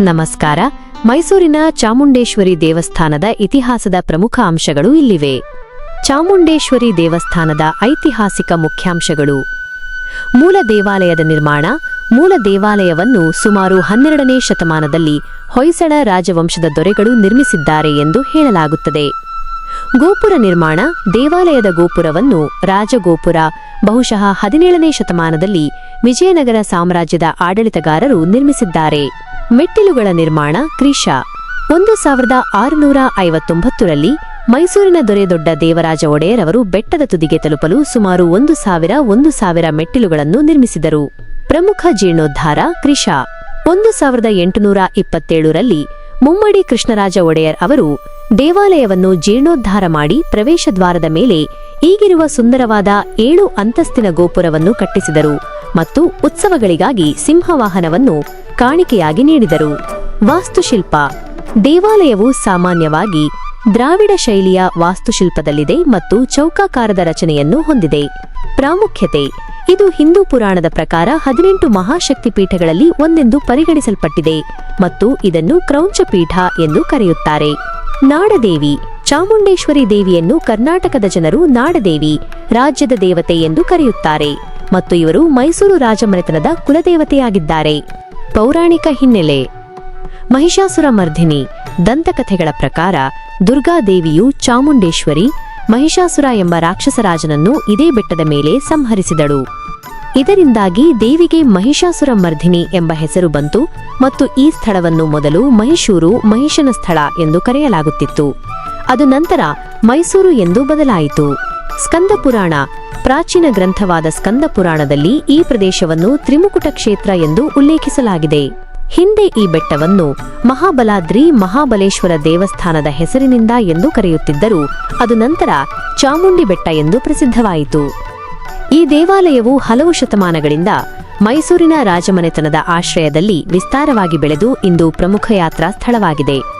ನಮಸ್ಕಾರ. ಮೈಸೂರಿನ ಚಾಮುಂಡೇಶ್ವರಿ ದೇವಸ್ಥಾನದ ಇತಿಹಾಸದ ಪ್ರಮುಖ ಅಂಶಗಳು ಇಲ್ಲಿವೆ. ಚಾಮುಂಡೇಶ್ವರಿ ದೇವಸ್ಥಾನದ ಐತಿಹಾಸಿಕ ಮುಖ್ಯಾಂಶಗಳು. ಮೂಲ ದೇವಾಲಯದ ನಿರ್ಮಾಣ, ಮೂಲ ದೇವಾಲಯವನ್ನು ಸುಮಾರು ಹನ್ನೆರಡನೇ ಶತಮಾನದಲ್ಲಿ ಹೊಯ್ಸಳ ರಾಜವಂಶದ ದೊರೆಗಳು ನಿರ್ಮಿಸಿದ್ದಾರೆ ಎಂದು ಹೇಳಲಾಗುತ್ತದೆ. ಗೋಪುರ ನಿರ್ಮಾಣ, ದೇವಾಲಯದ ಗೋಪುರವನ್ನು ರಾಜಗೋಪುರ, ಬಹುಶಃ ಹದಿನೇಳನೇ ಶತಮಾನದಲ್ಲಿ ವಿಜಯನಗರ ಸಾಮ್ರಾಜ್ಯದ ಆಡಳಿತಗಾರರು ನಿರ್ಮಿಸಿದ್ದಾರೆ. ಮೆಟ್ಟಿಲುಗಳ ನಿರ್ಮಾಣ ಕ್ರಿಶ ಒಂದು ಸಾವಿರದ ಆರುನೂರ ಐವತ್ತೊಂಬತ್ತರಲ್ಲಿ ಮೈಸೂರಿನ ದೊರೆದೊಡ್ಡ ದೇವರಾಜ ಒಡೆಯರ್ ಅವರು ಬೆಟ್ಟದ ತುದಿಗೆ ತಲುಪಲು ಸುಮಾರು ಒಂದು ಸಾವಿರ ಒಂದು ಸಾವಿರ ಮೆಟ್ಟಿಲುಗಳನ್ನು ನಿರ್ಮಿಸಿದರು. ಪ್ರಮುಖ ಜೀರ್ಣೋದ್ಧಾರ ಕ್ರಿಶ ಒಂದು ಸಾವಿರದ ಎಂಟುನೂರ ಇಪ್ಪತ್ತೇಳರಲ್ಲಿ ಮುಮ್ಮಡಿ ಕೃಷ್ಣರಾಜ ಒಡೆಯರ್ ಅವರು ದೇವಾಲಯವನ್ನು ಜೀರ್ಣೋದ್ಧಾರ ಮಾಡಿ ಪ್ರವೇಶ ದ್ವಾರದ ಮೇಲೆ ಈಗಿರುವ ಸುಂದರವಾದ ಏಳು ಅಂತಸ್ತಿನ ಗೋಪುರವನ್ನು ಕಟ್ಟಿಸಿದರು ಮತ್ತು ಉತ್ಸವಗಳಿಗಾಗಿ ಸಿಂಹವಾಹನವನ್ನು ಕಾಣಿಕೆಯಾಗಿ ನೀಡಿದರು. ವಾಸ್ತುಶಿಲ್ಪ. ದೇವಾಲಯವು ಸಾಮಾನ್ಯವಾಗಿ ದ್ರಾವಿಡ ಶೈಲಿಯ ವಾಸ್ತುಶಿಲ್ಪದಲ್ಲಿದೆ ಮತ್ತು ಚೌಕಾಕಾರದ ರಚನೆಯನ್ನು ಹೊಂದಿದೆ. ಪ್ರಾಮುಖ್ಯತೆ. ಇದು ಹಿಂದೂ ಪುರಾಣದ ಪ್ರಕಾರ ಹದಿನೆಂಟು ಮಹಾಶಕ್ತಿ ಪೀಠಗಳಲ್ಲಿ ಒಂದೆಂದು ಪರಿಗಣಿಸಲ್ಪಟ್ಟಿದೆ ಮತ್ತು ಇದನ್ನು ಕ್ರೌಂಚಪೀಠ ಎಂದು ಕರೆಯುತ್ತಾರೆ. ನಾಡದೇವಿ. ಚಾಮುಂಡೇಶ್ವರಿ ದೇವಿಯನ್ನು ಕರ್ನಾಟಕದ ಜನರು ನಾಡದೇವಿ, ರಾಜ್ಯದ ದೇವತೆ ಎಂದು ಕರೆಯುತ್ತಾರೆ ಮತ್ತು ಇವರು ಮೈಸೂರು ರಾಜಮನೆತನದ ಕುಲದೇವತೆಯಾಗಿದ್ದಾರೆ. ಪೌರಾಣಿಕ ಹಿನ್ನೆಲೆ. ಮಹಿಷಾಸುರ ಮರ್ಧಿನಿ ದಂತಕಥೆಗಳ ಪ್ರಕಾರ ದುರ್ಗಾದೇವಿಯು ಚಾಮುಂಡೇಶ್ವರಿ, ಮಹಿಷಾಸುರ ಎಂಬ ರಾಕ್ಷಸರಾಜನನ್ನು ಇದೇ ಬೆಟ್ಟದ ಮೇಲೆ ಸಂಹರಿಸಿದಳು. ಇದರಿಂದಾಗಿ ದೇವಿಗೆ ಮಹಿಷಾಸುರ ಮರ್ಧಿನಿ ಎಂಬ ಹೆಸರು ಬಂತು ಮತ್ತು ಈ ಸ್ಥಳವನ್ನು ಮೊದಲು ಮಹಿಷೂರು ಮಹಿಷನ ಸ್ಥಳ ಎಂದು ಕರೆಯಲಾಗುತ್ತಿತ್ತು. ಅದು ನಂತರ ಮೈಸೂರು ಎಂದು ಬದಲಾಯಿತು. ಸ್ಕಂದ ಪುರಾಣ. ಪ್ರಾಚೀನ ಗ್ರಂಥವಾದ ಸ್ಕಂದ ಪುರಾಣದಲ್ಲಿ ಈ ಪ್ರದೇಶವನ್ನು ತ್ರಿಮುಕುಟ ಕ್ಷೇತ್ರ ಎಂದು ಉಲ್ಲೇಖಿಸಲಾಗಿದೆ. ಹಿಂದೆ ಈ ಬೆಟ್ಟವನ್ನು ಮಹಾಬಲಾದ್ರಿ ಮಹಾಬಲೇಶ್ವರ ದೇವಸ್ಥಾನದ ಹೆಸರಿನಿಂದ ಎಂದು ಕರೆಯುತ್ತಿದ್ದರು, ಅದು ನಂತರ ಚಾಮುಂಡಿ ಬೆಟ್ಟ ಎಂದು ಪ್ರಸಿದ್ಧವಾಯಿತು. ಈ ದೇವಾಲಯವು ಹಲವು ಶತಮಾನಗಳಿಂದ ಮೈಸೂರಿನ ರಾಜಮನೆತನದ ಆಶ್ರಯದಲ್ಲಿ ವಿಸ್ತಾರವಾಗಿ ಬೆಳೆದು ಇಂದು ಪ್ರಮುಖ ಯಾತ್ರಾ ಸ್ಥಳವಾಗಿದೆ.